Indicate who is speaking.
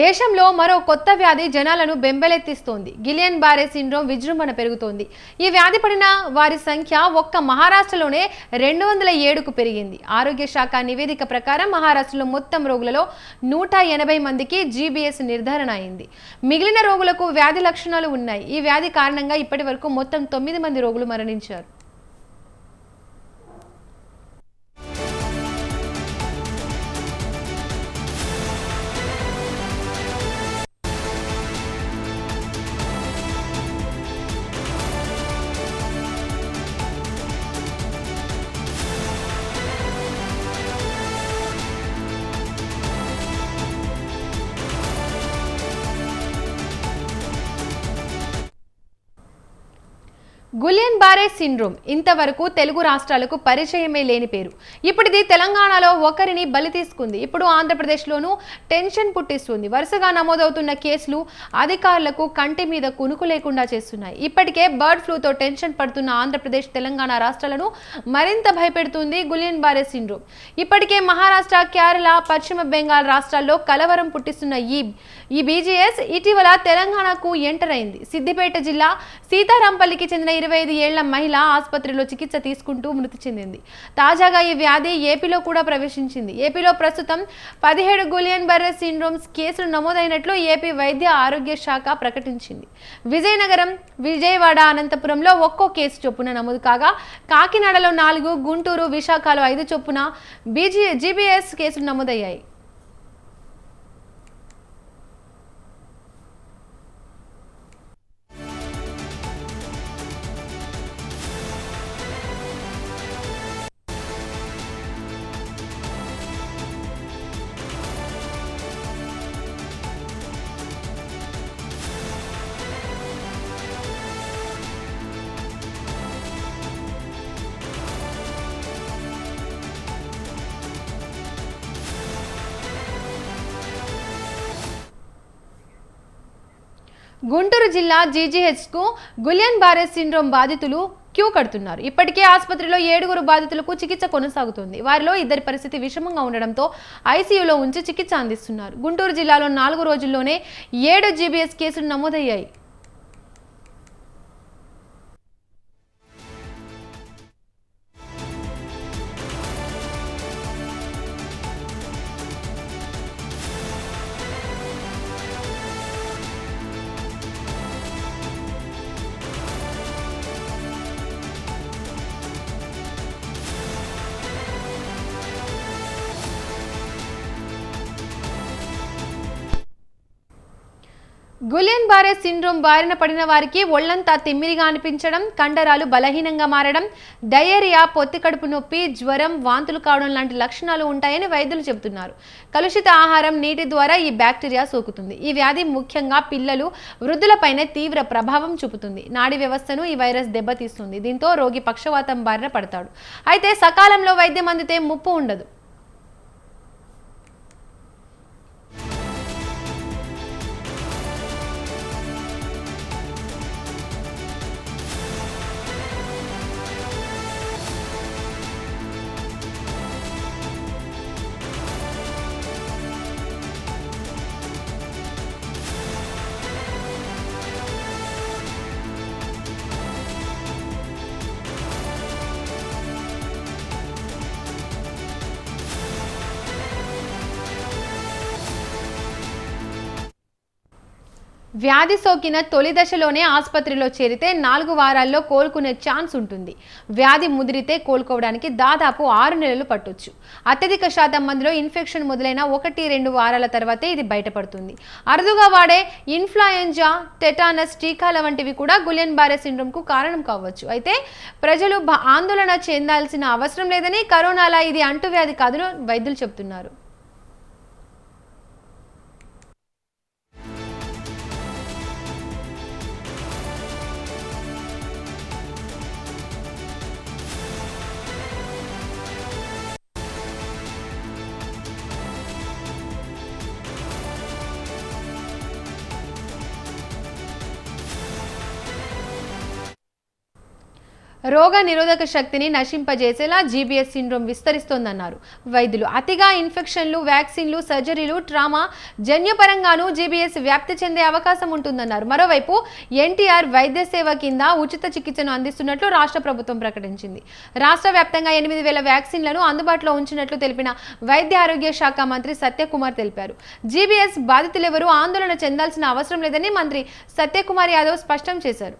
Speaker 1: దేశంలో మరో కొత్త వ్యాధి జనాలను బెంబెలెత్తిస్తోంది. గిలియన్ బారే సిండ్రోమ్ విజృంభణ పెరుగుతోంది. ఈ వ్యాధి పడిన వారి సంఖ్య ఒక్క మహారాష్ట్రలోనే రెండు వందల ఏడుకు పెరిగింది. ఆరోగ్య శాఖ నివేదిక ప్రకారం మహారాష్ట్రలో మొత్తం రోగులలో నూట ఎనభై మందికి జీబీఎస్ నిర్ధారణ అయింది. మిగిలిన రోగులకు వ్యాధి లక్షణాలు ఉన్నాయి. ఈ వ్యాధి కారణంగా ఇప్పటి వరకు మొత్తం తొమ్మిది మంది రోగులు మరణించారు. Guillain Barre syndrome. ఇంతవరకు తెలుగు రాష్ట్రాలకు పరిచయమే లేని పేరు. ఇప్పుడు ఇది తెలంగాణలో ఒకరిని బలి తీసుకుంది. ఇప్పుడు ఆంధ్రప్రదేశ్లోనూ టెన్షన్ పుట్టిస్తుంది. వరుసగా నమోదవుతున్న కేసులు అధికారులకు కంటి మీద కునుకు లేకుండా చేస్తున్నాయి. ఇప్పటికే బర్డ్ ఫ్లూతో టెన్షన్ పడుతున్న ఆంధ్రప్రదేశ్ తెలంగాణ రాష్ట్రాలను మరింత భయపెడుతుంది గులియన్ బారే సిండ్రోమ్. ఇప్పటికే మహారాష్ట్ర కేరళ పశ్చిమ బెంగాల్ రాష్ట్రాల్లో కలవరం పుట్టిస్తున్న ఈ ఈ బీజీఎస్ ఇటీవల తెలంగాణకు ఎంటర్ అయింది. సిద్దిపేట జిల్లా సీతారాంపల్లికి చెందిన ఇరవై ఐదు ఏళ్ళ మహిళ ఆసుపత్రిలో చికిత్స తీసుకుంటూ మృతి చెందింది. తాజాగా ఈ వ్యాధి ఏపీలో కూడా ప్రవేశించింది. ఏపీలో ప్రస్తుతం పదిహేడు గులియన్ బర్రె సిండ్రోమ్స్ కేసులు నమోదైనట్లు ఏపీ వైద్య ఆరోగ్య శాఖ ప్రకటించింది. విజయనగరం విజయవాడ అనంతపురంలో ఒక్కో కేసు చొప్పున నమోదు కాగా కాకినాడలో నాలుగు గుంటూరు విశాఖలో ఐదు చొప్పున బీజీ జీబీఎస్ కేసులు నమోదయ్యాయి. గుంటూరు జిల్లా జీజీహెచ్కు గులియన్ బారే సిండ్రోమ్ బాధితులు క్యూ కడుతున్నారు. ఇప్పటికే ఆసుపత్రిలో ఏడుగురు బాధితులకు చికిత్స కొనసాగుతుంది. వారిలో ఇద్దరి పరిస్థితి విషమంగా ఉండడంతో ఐసీయూలో ఉంచి చికిత్స అందిస్తున్నారు. గుంటూరు జిల్లాలో నాలుగు రోజుల్లోనే ఏడు జీబీఎస్ కేసులు నమోదయ్యాయి. గులియన్ బారే సిండ్రోమ్ బారిన పడిన వారికి ఒళ్ళంతా తిమ్మిరిగా అనిపించడం కండరాలు బలహీనంగా మారడం డయేరియా పొత్తి కడుపు నొప్పి జ్వరం వాంతులు కావడం లాంటి లక్షణాలు ఉంటాయని వైద్యులు చెబుతున్నారు. కలుషిత ఆహారం నీటి ద్వారా ఈ బ్యాక్టీరియా సోకుతుంది. ఈ వ్యాధి ముఖ్యంగా పిల్లలు వృద్ధులపైనే తీవ్ర ప్రభావం చూపుతుంది. నాడీ వ్యవస్థను ఈ వైరస్ దెబ్బతీస్తుంది. దీంతో రోగి పక్షవాతం బారిన పడతాడు. అయితే సకాలంలో వైద్యం అందితే ముప్పు ఉండదు. వ్యాధి సోకిన తొలి దశలోనే ఆసుపత్రిలో చేరితే నాలుగు వారాల్లో కోలుకునే ఛాన్స్ ఉంటుంది. వ్యాధి ముదిరితే కోలుకోవడానికి దాదాపు ఆరు నెలలు పట్టొచ్చు. అత్యధిక శాతం మందిలో ఇన్ఫెక్షన్ మొదలైన ఒకటి రెండు వారాల తర్వాతే ఇది బయటపడుతుంది. అరుదుగా వాడే ఇన్ఫ్లుయెంజా టెటానస్ టీకాల వంటివి కూడా గులెన్ బారే సిండ్రోమ్కు కారణం కావచ్చు. అయితే ప్రజలు భ- ఆందోళన చెందాల్సిన అవసరం లేదని కరోనాలా ఇది అంటువ్యాధి కాదని వైద్యులు చెబుతున్నారు. రోగ నిరోధక శక్తిని నశింపజేసేలా జీబీఎస్ సిండ్రోమ్ విస్తరిస్తోందన్నారు. వైద్యులు అతిగా ఇన్ఫెక్షన్లు వ్యాక్సిన్లు సర్జరీలు ట్రామా జన్యుపరంగానూ జీబీఎస్ వ్యాప్తి చెందే అవకాశం ఉంటుందన్నారు. మరోవైపు ఎన్టీఆర్ వైద్య సేవ కింద ఉచిత చికిత్సను అందిస్తున్నట్లు రాష్ట్ర ప్రభుత్వం ప్రకటించింది. రాష్ట్ర వ్యాప్తంగా ఎనిమిది వేల వ్యాక్సిన్లను అందుబాటులో ఉంచినట్లు తెలిపిన వైద్య ఆరోగ్య శాఖ మంత్రి సత్యకుమార్ తెలిపారు. జీబీఎస్ బాధితులెవరూ ఆందోళన చెందాల్సిన అవసరం లేదని మంత్రి సత్యకుమార్ యాదవ్ స్పష్టం చేశారు.